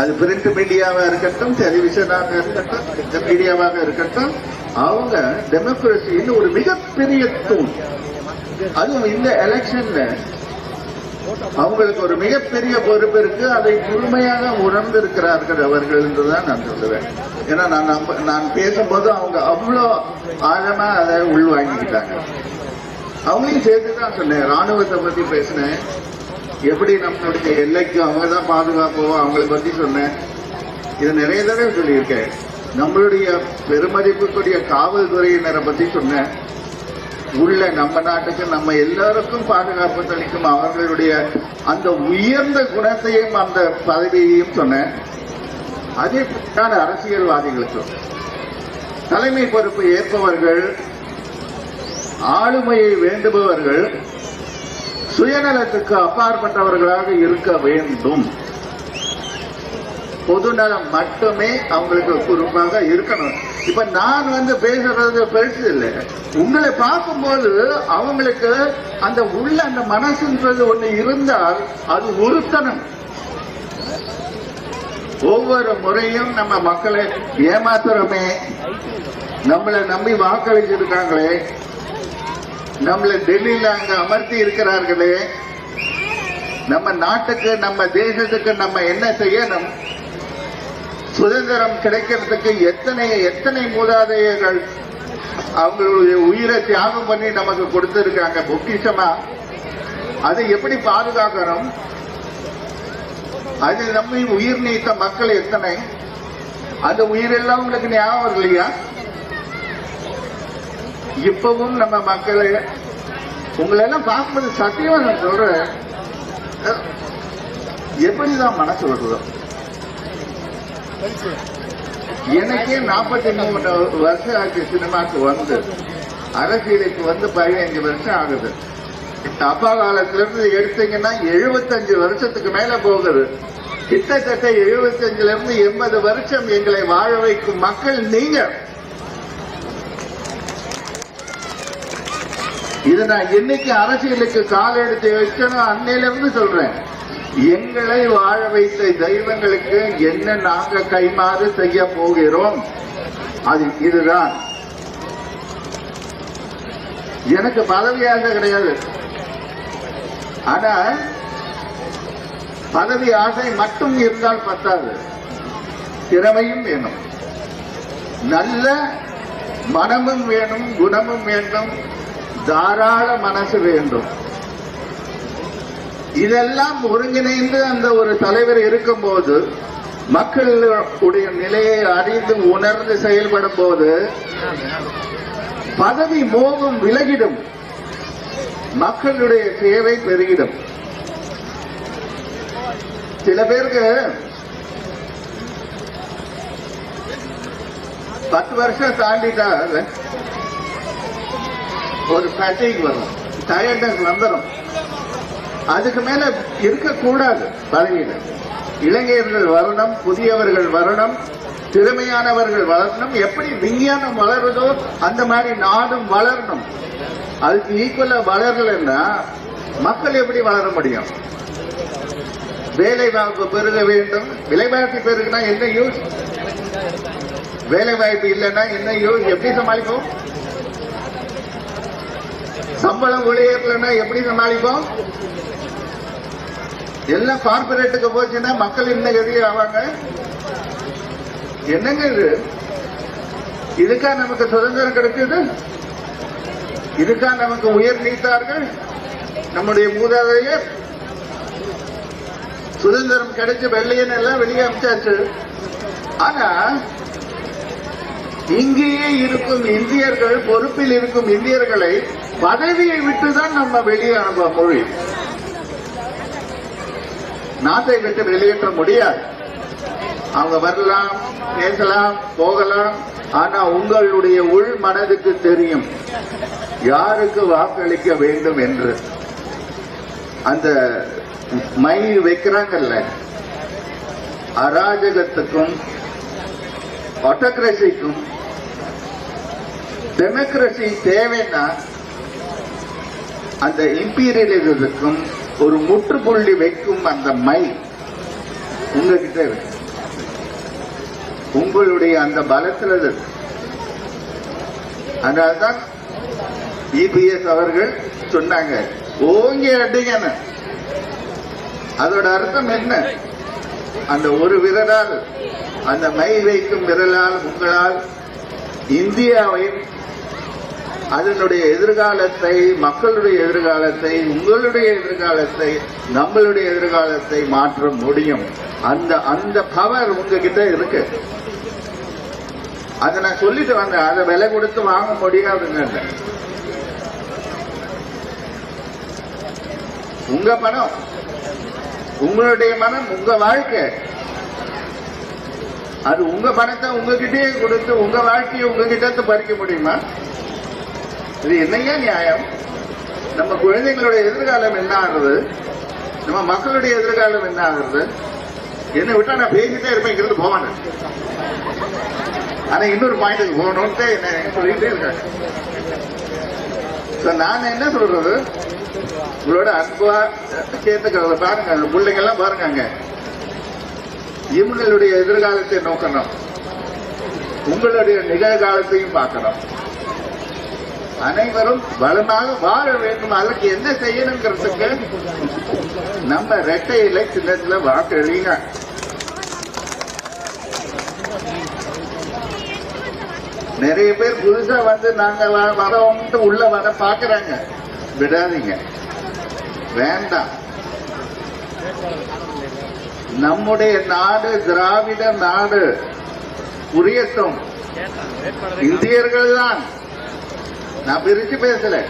அது பிரிண்ட் மீடியாவா இருக்கட்டும் டெலிவிஷனாக இருக்கட்டும் இந்த மீடியாவாக இருக்கட்டும் அவங்க டெமோக்ரஸின்னு ஒரு மிகப்பெரிய தூண். அதுவும் இந்த எலெக்ஷன்ல அவங்களுக்கு ஒரு மிகப்பெரிய பொறுப்பு இருக்கு அதை முழுமையாக உணர்ந்திருக்கிறார்கள் அவர்கள் என்றுதான் நான் சொல்லுவேன். ஏன்னா நான் நான் பேசும்போது அவங்க அவ்வளோ ஆழமா அதை உள்வாங்கிக்கிட்டாங்க. அவங்களையும் சேர்த்து தான் சொன்னேன் ராணுவத்தை பத்தி பேசினேன். எப்படி நம்மளுடைய எல்லைக்கு அவங்க தான் பாதுகாப்போம் அவங்களை பத்தி சொன்னேன். இது நிறைய தடவை சொல்லியிருக்கேன். நம்மளுடைய பெருமதிப்புக்குரிய காவல்துறையினரை பத்தி சொன்னேன். உள்ள நம்ம நாட்டுக்கு நம்ம எல்லாருக்கும் பாதுகாப்பு அளிக்கும் அவர்களுடைய அந்த உயர்ந்த குணத்தையும் அந்த பதவியையும் சொன்னேன். அதே அரசியல்வாதிகளுக்கும் தலைமை பொறுப்பு ஏற்பவர்கள் ஆளுமையை வேண்டுபவர்கள் சுயநலத்துக்கு அப்பாற்பட்டவர்களாக இருக்க வேண்டும். பொதுநலம் மட்டுமே அவங்களுக்கு குறிப்பாக இருக்கணும். இப்ப நான் வந்து பேசுறது பெருசு இல்லை. உங்களை பார்க்கும்போது அவங்களுக்கு அந்த உள்ள அந்த மனசுன்றது ஒண்ணு இருந்தால் அது உறுத்தனம் ஒவ்வொரு முறையும் நம்ம மக்களை ஏமாத்துறோமே. நம்மளை நம்பி வாக்களிச்சிருக்காங்களே. நம்மளை டெல்லியில அங்க அமர்த்தி இருக்கிறார்களே நம்ம நாட்டுக்கு நம்ம தேசத்துக்கு நம்ம என்ன செய்யணும்? சுதந்திரம் கிடைக்கிறதுக்கு எத்தனை எத்தனை மூதாதையர்கள் அவங்களுடைய உயிரை தியாகம் பண்ணி நமக்கு கொடுத்திருக்காங்க பொக்கிஷமா? அதை எப்படி பாதுகாக்கணும்? அது நம்ம உயிர் நீத்த மக்கள் எத்தனை? அந்த உயிரெல்லாம் உங்களுக்கு ஞாபகம் இல்லையா? இப்பவும் நம்ம மக்களை உங்களை எல்லாம் பார்க்கும்போது சத்தியமா நான் சொல்றேன். எப்படிதான் மனசு வருதோ. எனக்கே நாற்பத்தி மூணு வருஷம் ஆச்சு சினிமாக்கு வந்து. அரசியலுக்கு வந்து பதினஞ்சு வருஷம் ஆகுது. அப்பா காலத்திலிருந்து எடுத்தீங்கன்னா எழுபத்தஞ்சு வருஷத்துக்கு மேல போகுது. கிட்டத்தட்ட எழுபத்தஞ்சுல இருந்து எண்பது வருஷம் எங்களை வாழ வைக்கும் மக்கள் நீங்க. இதை நான் என்னைக்கு அரசியலுக்கு கால் எடுத்து வைக்கணும் அன்னையில இருந்து சொல்றேன். எங்களை வாழ வைத்த தெய்வங்களுக்கு என்ன நாங்க கைமாறு செய்ய போகிறோம்? அது இதுதான். எனக்கு பதவி ஆசை கிடையாது. ஆனா பதவி ஆசை மட்டும் இருந்தால் பத்தாது. திறமையும் வேணும். நல்ல மனமும் வேணும் குணமும் வேண்டும். தாராள மனசு வேண்டும். இதெல்லாம் ஒருங்கிணைந்து அந்த ஒரு தலைவர் இருக்கும்போது மக்களுடைய நிலையை அறிந்து உணர்ந்து செயல்படும் போது பதவி மோகம் விலகிடும். மக்களுடைய சேவை பெருகிடும். சில பேருக்கு பத்து வருஷம் தாண்டிட்டா ஒரு ஃபேட்டிக் வரும். டயர்ட்னஸ் வந்துடும் அதுக்கு மேல இருக்கக்கூடாது. பதவியில இளைஞர்கள் வரணும் புதியவர்கள் வரணும் திறமையானவர்கள் வளரணும். எப்படி விஞ்ஞானம் வளருதோ அந்த மாதிரி நாடும் வளரணும். அதுக்கு ஈக்குவலா வளரலன்னா மக்கள் எப்படி வளர முடியும்? வேலை வாய்ப்பு பெருக வேண்டும். விலைவாய்ப்பு பெருகுனா என்ன யூஸ் வேலை வாய்ப்பு இல்லைன்னா என்ன யூஸ் எப்படி சமாளிப்போம்? சம்பளம் வெளியேறலன்னா எப்படி சமாளிப்போம்? எல்லாம் கார்பரேட்டுக்கு போச்சுன்னா மக்கள் என்ன கதி ஆவாங்க. என்னங்க இது? இதுக்கா நமக்கு சுதந்திரம் கிடைக்குது இதுக்கா நமக்கு உயர் நீத்தார்கள்? நம்முடைய மூதாதையர் சுதந்திரம் கிடைச்ச வெள்ளையன் எல்லாம் வெளியே அமைச்சாச்சு. ஆனா இங்கேயே இருக்கும் இந்தியர்கள் பொறுப்பில் இருக்கும் இந்தியர்களை பதவியை விட்டுதான் நம்ம வெளியே அனுப்ப மொழி நாட்டை விட்டு வெளியேற்ற முடியாது. அவங்க வரலாம் பேசலாம் போகலாம். ஆனா உங்களுடைய உள் மனதுக்கு தெரியும் யாருக்கு வாக்களிக்க வேண்டும் என்று. அந்த மை வைக்கிறாங்கல்ல அராஜகத்துக்கும் ஆட்டோக்ரஸிக்கும் டெமோக்ரஸி தேவைன்னா அந்த இம்பீரியலிசத்துக்கும் ஒரு முற்றுப்புள்ளி வைக்கும் அந்த மை உங்ககிட்ட இருக்கு. உங்களுடைய அந்த பலத்தில் இருக்கு. அதனால்தான் இபிஎஸ் அவர்கள் சொன்னாங்க ஓங்கி அடிங்கன அதோட அர்த்தம் என்ன? அந்த ஒரு விரலால் அந்த மை வைக்கும் விரலால் உங்களால் இந்தியாவை அதனுடைய எதிர்காலத்தை மக்களுடைய எதிர்காலத்தை உங்களுடைய எதிர்காலத்தை நம்மளுடைய எதிர்காலத்தை மாற்ற முடியும். அந்த அந்த பவர் உங்ககிட்ட இருக்கு. அதை நான் சொல்லிட்டு வந்தேன். அதை விலை கொடுத்து வாங்க முடியாதுங்க உங்க பணம். உங்களுடைய மனம் உங்க வாழ்க்கை. அது உங்க பணத்தை உங்ககிட்டயே கொடுத்து உங்க வாழ்க்கையை உங்ககிட்ட பறிக்க முடியுமா? இது என்னங்க நியாயம்? நம்ம குழந்தைங்களுடைய எதிர்காலம் என்ன ஆகுது? நம்ம மக்களுடைய எதிர்காலம் என்ன ஆகுது? என்னை விட்டா நான் பேசிட்டே இருப்பேன் இங்கிருந்து போவானு. ஆனா இன்னொரு பாயிண்ட்டுக்கு போகணும்ட்டு என்ன சொல்லிட்டே இருக்காங்க நான் என்ன சொல்றது? உங்களோட அன்பா சேர்த்துக்கிறத பாருங்க அந்த பிள்ளைங்க எல்லாம் பாருங்க அங்க. இவங்களுடைய எதிர்காலத்தை நோக்கணும். உங்களுடைய நிகழ்காலத்தையும் பார்க்கணும். அனைவரும் வளமாக வாழ வேண்டும். அதற்கு என்ன செய்யணுங்கிறதுக்கு நம்ம ரெட்டை இலை சின்னத்துல வாக்கு எழுதிங்க. நிறைய பேர் புதுசா வந்து நாங்க வ- வரோம்ட்டு உள்ள வர பாக்குறாங்க. விடாதீங்க. வேண்டாம். நம்முடைய நாடு திராவிட நாடு. புரியட்டும். இந்தியர்கள் தான் நான் பிரிச்சு பேசல.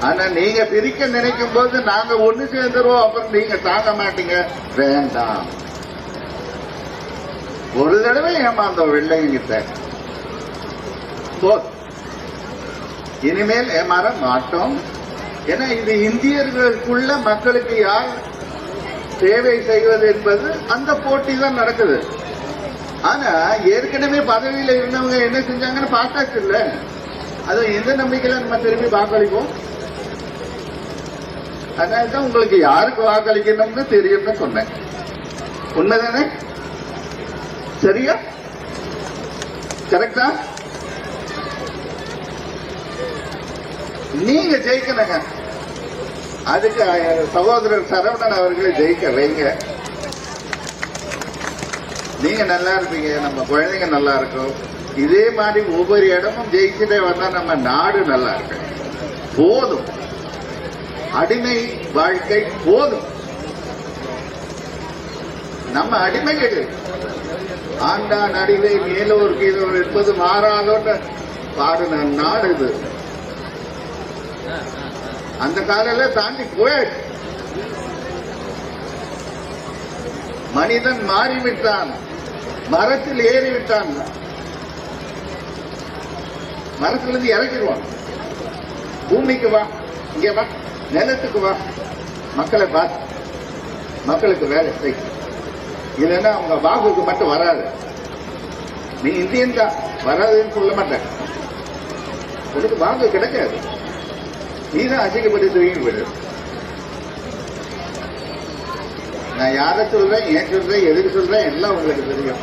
ஆனா நீங்க பிரிக்க நினைக்கும் போது நாங்க ஒண்ணு சேர்ந்துருவோம். அப்புறம் நீங்க தாங்க மாட்டீங்க. வேண்டாம். ஒரு தடவை ஏமாந்தோம் வெள்ளைங்கிட்ட இனிமேல் ஏமாற மாட்டோம். ஏன்னா இது இந்தியர்களுக்குள்ள மக்களுக்கு யார் சேவை செய்வது என்பது அந்த போட்டி தான் நடக்குது. ஆனா ஏற்கனவே பதவியில இருந்தவங்க என்ன செஞ்சாங்கன்னு பார்த்தாச்சு இல்லை? அது எந்த நம்பிக்கையில நம்ம திரும்பி வாக்களிப்போம்? அதனால தான் உங்களுக்கு யாருக்கு வாக்களிக்கணும்னு தெரியும்னு சொன்னேன். உண்மைதானே? சரியா? கரெக்டா நீங்க ஜெயிக்கணுங்க. அதுக்கு சகோதரர் சரவணன் அவர்களை ஜெயிக்க வைங்க. நீங்க நல்லா இருப்பீங்க. நம்ம குழந்தைங்க நல்லா இருக்கும். இதே மாதிரி ஒவ்வொரு இடமும் ஜெயிச்சுட்டே வந்தா நம்ம நாடு நல்லா இருக்கு. போதும். அடிமை வாழ்க்கை போதும். நம்ம அடிமைகள் ஆண்டா அடிமை மேலோர் கீழோர் என்பது மாறாதோன்னு பாடின நாடு இது. அந்த காலையில தாண்டி போயாச்சு. மனிதன் மாறிவிட்டான். மரத்தில் ஏறிவிட்டான். மரத்திலிருந்து இறக்கிடுவான் பூமிக்கு வா இங்க வா நிலத்துக்கு வா. மக்களை பா மக்களுக்கு வேலை செய். இல்லைன்னா அவங்க வாக்குக்கு மட்டும் வராது. நீ இந்தியன் தான் வராதுன்னு சொல்ல மாட்டேன். உனக்கு வாக்கு கிடைக்காது. நீ தான் அசிங்கப்படுத்துவீங்க விடு நான் யாரை சொல்றேன் ஏன் சொல்றேன் எதுக்கு சொல்றேன் எல்லாம் உங்களுக்கு தெரியும்.